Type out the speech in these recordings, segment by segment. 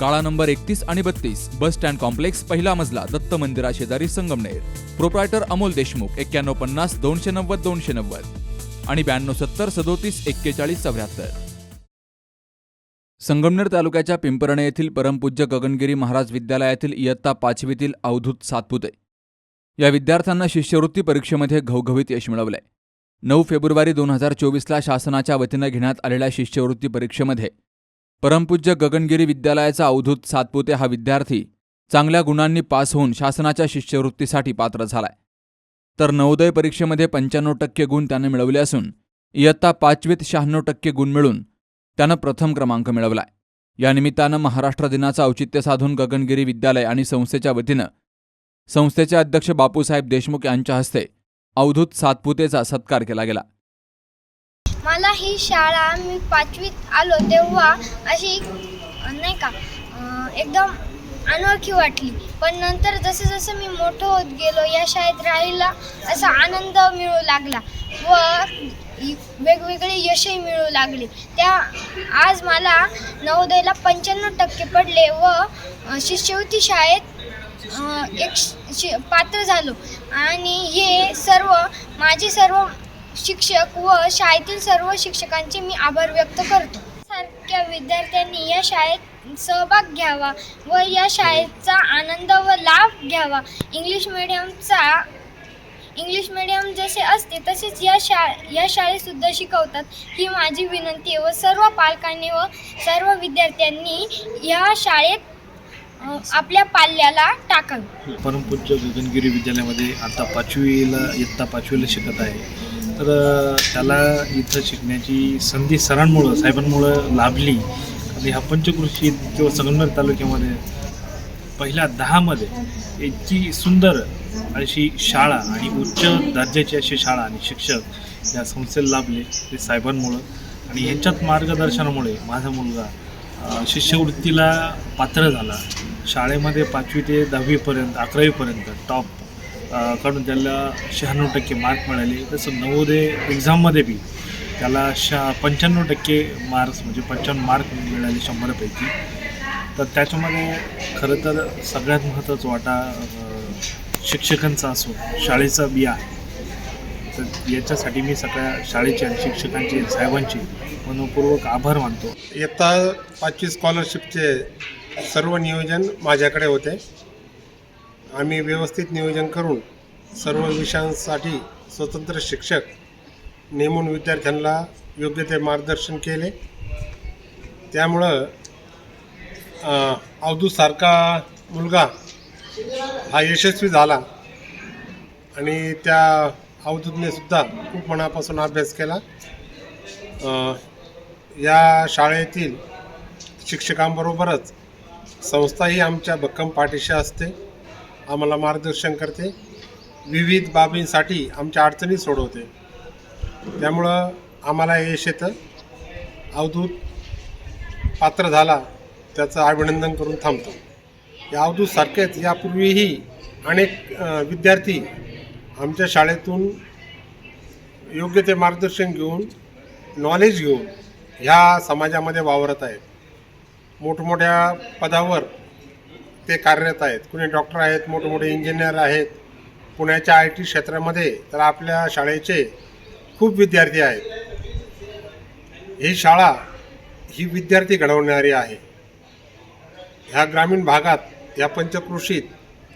काळा नंबर एकतीस आणि बत्तीस बस स्टँड कॉम्प्लेक्स पहिला मजला दत्त मंदिरा शेजारी संगमनेर. प्रोप्रायटर अमोल देशमुख एक्क्याण्णव पन्नास दोनशे नव्वद दोनशे नव्वद. आणि ब्याण्णव सत्तर सदोतीस एक्केचाळीस चौऱ्याहत्तर. संगमनेर तालुक्याच्या पिंपरणे येथील परमपूज्य गगनगिरी महाराज विद्यालयातील इयत्ता पाचवीतील अवधूत सातपुते. या विद्यार्थ्यांना शिष्यवृत्ती परीक्षेमध्ये घवघवीत यश मिळवलंय. नऊ फेब्रुवारी दोन हजार चोवीसला शासनाच्या वतीनं घेण्यात आलेल्या शिष्यवृत्ती परीक्षेमध्ये परमपूज्य गगनगिरी विद्यालयाचा अवधूत सातपुते हा विद्यार्थी चांगल्या गुणांनी पास होऊन शासनाच्या शिष्यवृत्तीसाठी पात्र झालाय. तर नवोदय परीक्षेमध्ये पंच्याण्णव टक्के गुण त्याने मिळवले असून इयत्ता पाचवीत शहाण्णव टक्के गुण मिळून त्यानं प्रथम क्रमांक मिळवलाय. या निमित्तानं महाराष्ट्र दिनाचं औचित्य साधून गगनगिरी विद्यालय आणि संस्थेच्या वतीनं संस्थेचे अध्यक्ष बापूसाहेब देशमुख यांच्या हस्ते अवधूत सातपुतेचा सत्कार केला गेला. मला ही शाळा मी पाचवीत आलो तेव्हा अशी नाही का एकदम अनोळखी वाटली. पण नंतर जसं जसं मी मोठं होत गेलो या शाळेत राहिला असा आनंद मिळू लागला व वेगवेगळे यशही मिळू लागले. त्या आज मला नवोदयला पंच्याण्णव टक्के पडले व शिष्यवृत्ती शाळेत एक पात्र झालो. आणि हे सर्व माझे सर्व शिक्षक व शाळेतील सर्व शिक्षकांचे मी आभार व्यक्त करतो. सारख्या विद्यार्थ्यांनी या शाळेत सहभाग घ्यावा व या शाळेचा आनंद व लाभ घ्यावा. इंग्लिश मिडियमचा इंग्लिश मिडियम जसे असते तसेच या शा या शाळेतसुद्धा शिकवतात. ही माझी विनंती व सर्व पालकांनी व सर्व विद्यार्थ्यांनी या शाळेत आपल्या पाल्याला टाकावे. परमपूज्य गगनगिरी विद्यालयामध्ये आता पाचवीला इयत्ता पाचवीला शिकत आहे. तर त्याला इथं शिकण्याची संधी सरांमुळं साहेबांमुळं लाभली. आणि ह्या पंचकृषी किंवा संगमनेर तालुक्यामध्ये पहिल्या दहामध्ये इतकी सुंदर अशी शाळा आणि उच्च दर्जाची अशी शाळा आणि शिक्षक या संस्थेला लाभले ते साहेबांमुळं. आणि ह्यांच्यात मार्गदर्शनामुळे माझा मुलगा शिष्यवृत्तीला पात्र झाला. शाळेमध्ये पाचवी ते दहावीपर्यंत अकरावीपर्यंत टॉप. कडून त्याला शहाण्णव टक्के मार्क मिळाले. तसं नवोदय एक्झाममध्ये बी त्याला शा पंच्याण्णव टक्के मार्क्स म्हणजे पंच्याण्णव मार्क मिळाले शंभरपैकी. तर त्याच्यामध्ये खरं तर सगळ्यात महत्त्वाचा वाटा शिक्षकांचा असो शाळेचा बी आहे तर याच्यासाठी मी सगळ्या शाळेचे आणि शिक्षकांचे साहेबांचे मनपूर्वक आभार मानतो. इयत्ता पाचवी स्कॉलरशिपचे सर्व नियोजन माझ्याकडे होते. आम्ही व्यवस्थित नियोजन करून सर्व विषयांसाठी स्वतंत्र शिक्षक नेमून विद्यार्थ्यांना योग्य ते मार्गदर्शन केले. त्यामुळं अ, अवधूतसारखा मुलगा हा यशस्वी झाला आणि त्या अवधूतने सुद्धा खूप मनापासून अभ्यास केला. या शाळेतील शिक्षकांबरोबरच संस्थाही आमच्या भक्कम पाठीशी असते. आम्हाला मार्गदर्शन करते. विविध बाबींसाठी आमच्या अडचणी सोडवते. त्यामुळं आम्हाला यश येतं अवधूत पात्र झाला त्याचं अभिनंदन करून थांबतो. या अवधूतसारखेच यापूर्वीही अनेक विद्यार्थी आमच्या शाळेतून योग्य ते मार्गदर्शन घेऊन नॉलेज घेऊन ह्या समाजामध्ये वावरत आहेत. मोठमोठ्या पदावर ते कार्यरत आहेत. कुणी डॉक्टर आहेत मोठमोठे इंजिनियर आहेत पुण्याच्या आय टी क्षेत्रामध्ये तर आपल्या शाळेचे खूप विद्यार्थी आहेत. ही शाळा ही विद्यार्थी घडवणारी आहे. ह्या ग्रामीण भागात या पंचकृषीत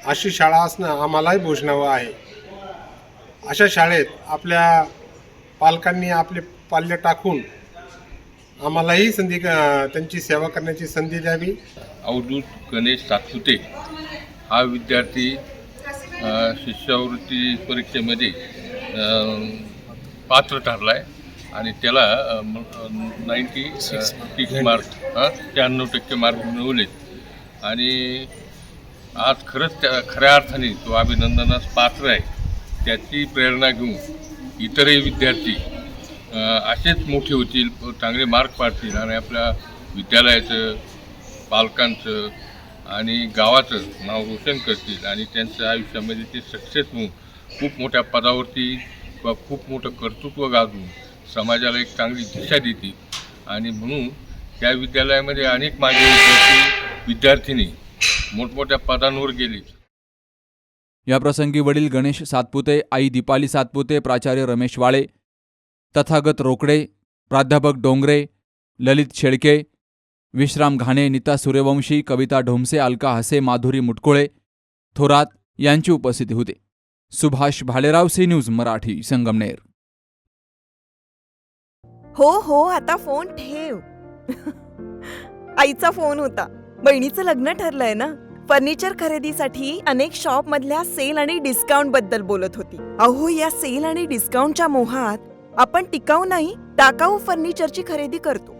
अशी शाळा असणं आम्हालाही भोजनावं आहे. अशा शाळेत आपल्या पालकांनी आपले पाल्य टाकून आम्हालाही संधी त्यांची सेवा करण्याची संधी द्यावी. अवधूत गणेश सातपुते हा विद्यार्थी शिष्यवृत्ती परीक्षेमध्ये पात्र ठरला आहे आणि त्याला नाईंटी सिक्स मार्क शहाण्णव टक्के मार्क मिळवलेत. आणि आज खरंच त्या खऱ्या अर्थाने तो अभिनंदनास पात्र आहे. त्याची प्रेरणा घेऊन इतरही विद्यार्थी असेच मोठे होतील चांगले मार्क पाडतील आणि आपल्या विद्यालयाचं पालकांचं आणि गावाचं नाव रोशन करतील आणि त्यांच्या आयुष्यामध्ये ते सक्सेस होऊन खूप मोठ्या पदावरती किंवा खूप मोठं कर्तृत्व गाजून समाजाला एक चांगली दिशा देतील. आणि म्हणून त्या विद्यालयामध्ये अनेक माझे विद्यार्थी विद्यार्थिनी मोठमोठ्या पदांवर गेली. याप्रसंगी वडील गणेश सातपुते आई दीपाली सातपुते प्राचार्य रमेश वाळे तथागत रोकडे प्राध्यापक डोंगरे ललित शेळके विश्राम घाणे नीता सूर्यवंशी कविता ढोमसे अलका हसे माधुरी मुटकुळे थोरात यांची उपस्थिती होती. Subhash Bhalerao C news Marathi Sangamner. हो हो आता फोन ठेव. आईचा फोन होता. बहिणीचं लग्न ठरलंय ना? फर्निचर खरेदीसाठी अनेक शॉप मधल्या सेल आणि डिस्काउंटबद्दल बोलत होती. अहो या सेल आणि डिस्काउंटच्या मोहात आपण टिकाऊ नाही टाकाऊ फर्निचरची खरेदी करतो.